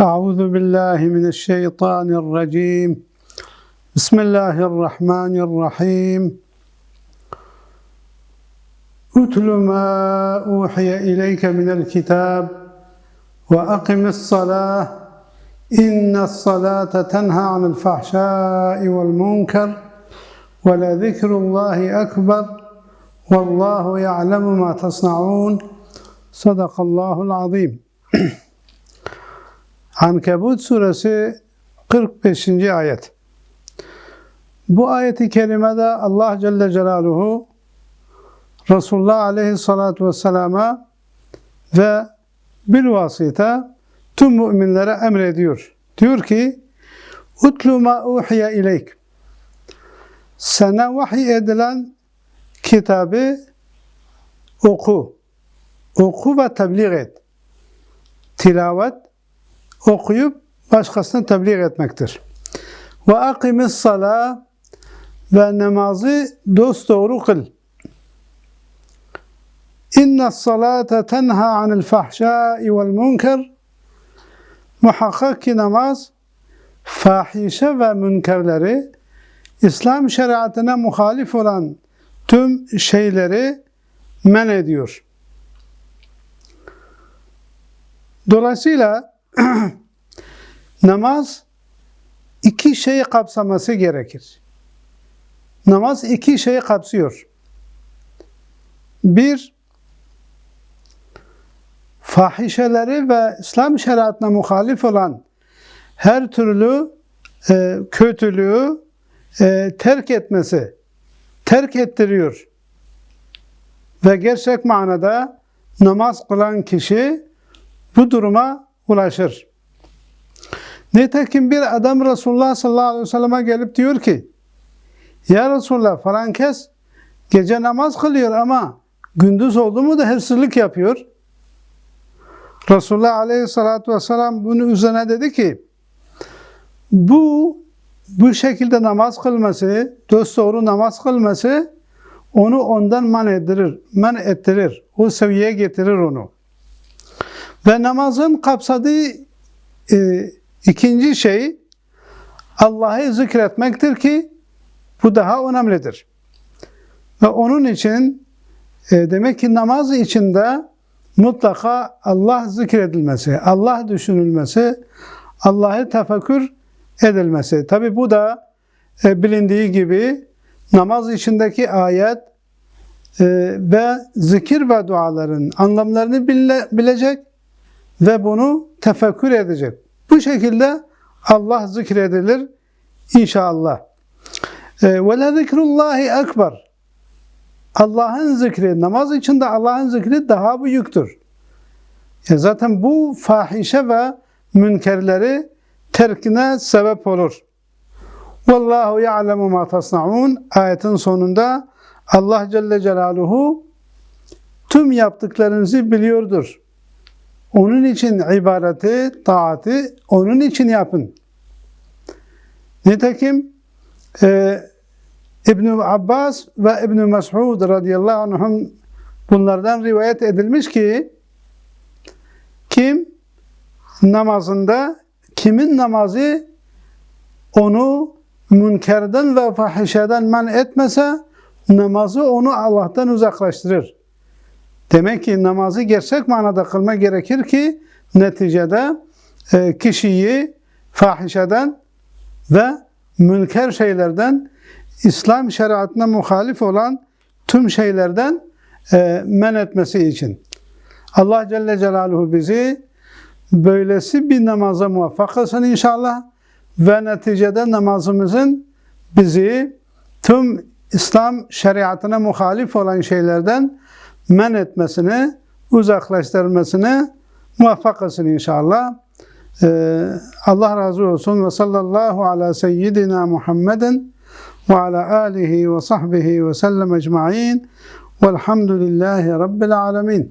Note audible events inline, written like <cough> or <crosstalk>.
أعوذ بالله من الشيطان الرجيم. بسم الله الرحمن الرحيم. أتل ما أوحي إليك من الكتاب وأقم الصلاة. إن الصلاة تنهى عن الفحشاء والمنكر ولذكر الله أكبر والله يعلم ما تصنعون. صدق الله العظيم. <clears throat> Ankebut suresi 45. ayet. Bu ayeti kerimede Allah Celle Celaluhu Resulullah Aleyhisselatü Vesselam'a ve bilvasita tüm müminlere emrediyor. Diyor ki Utlu ma uhiye ileyk Sana vahiy edilen kitabı oku. Oku ve tebliğ et. Tilavet okuyup başkasına tebliğ etmektir. Ve akimis sala ve namazı dosdoğru kıl. İnne salate tenha anil fahşai vel münker Muhakkak ki namaz fahişe ve münkerleri İslam şeriatına muhalif olan tüm şeyleri men ediyor. Dolayısıyla <clears throat> namaz iki şeyi kapsaması gerekir. Namaz iki şeyi kapsıyor. Bir, fahişeleri ve İslam şeriatına muhalif olan her türlü e, kötülüğü e, terk etmesi, terk ettiriyor. Ve gerçek manada namaz kılan kişi bu duruma ulaşır. Nitekim bir adam Resulullah sallallahu aleyhi ve selleme gelip diyor ki Ya Resulullah falan kes gece namaz kılıyor ama gündüz oldu mu da hırsızlık yapıyor. Resulullah aleyhissalatü vesselam bunun üzerine dedi ki bu bu şekilde namaz kılması, dosdoğru namaz kılması onu ondan man ettirir, man ettirir. O seviyeye getirir onu. Ve namazın kapsadığı e, ikinci şey Allah'ı zikretmektir ki bu daha önemlidir. Ve onun için e, demek ki namaz içinde mutlaka Allah zikredilmesi, Allah düşünülmesi, Allah'ı tefekkür edilmesi. Tabi bu da e, bilindiği gibi namaz içindeki ayet e, ve zikir ve duaların anlamlarını bile, bilecek ve bunu tefekkür edecek. Bu şekilde Allah zikredilir inşallah. Ve le zikrullahi ekber. Allah'ın zikri, namaz içinde Allah'ın zikri daha büyüktür. E zaten bu fahişe ve münkerleri terkine sebep olur. Vallahu ya'lemu ma tasnaun ayetin sonunda Allah Celle Celaluhu tüm yaptıklarınızı biliyordur. Onun için ibadeti, taati onun için yapın. Nitekim e, ibn Abbas ve ibn Mes'ud radıyallahu anhum bunlardan rivayet edilmiş ki kim namazında kimin namazı onu münkerden ve fahişeden men etmese namazı onu Allah'tan uzaklaştırır. Demek ki namazı gerçek manada kılma gerekir ki neticede e, kişiyi fahişeden ve münker şeylerden İslam şeriatına muhalif olan tüm şeylerden e, men etmesi için. Allah Celle Celaluhu bizi böylesi bir namaza muvaffak kılsın inşallah ve neticede namazımızın bizi tüm İslam şeriatına muhalif olan şeylerden men etmesini, uzaklaştırmasını muvaffak kılsın inşallah. Ee, Allah razı olsun ve sallallahu ala seyyidina Muhammedin ve ala alihi ve sahbihi ve sellem ecma'in velhamdülillahi rabbil alemin.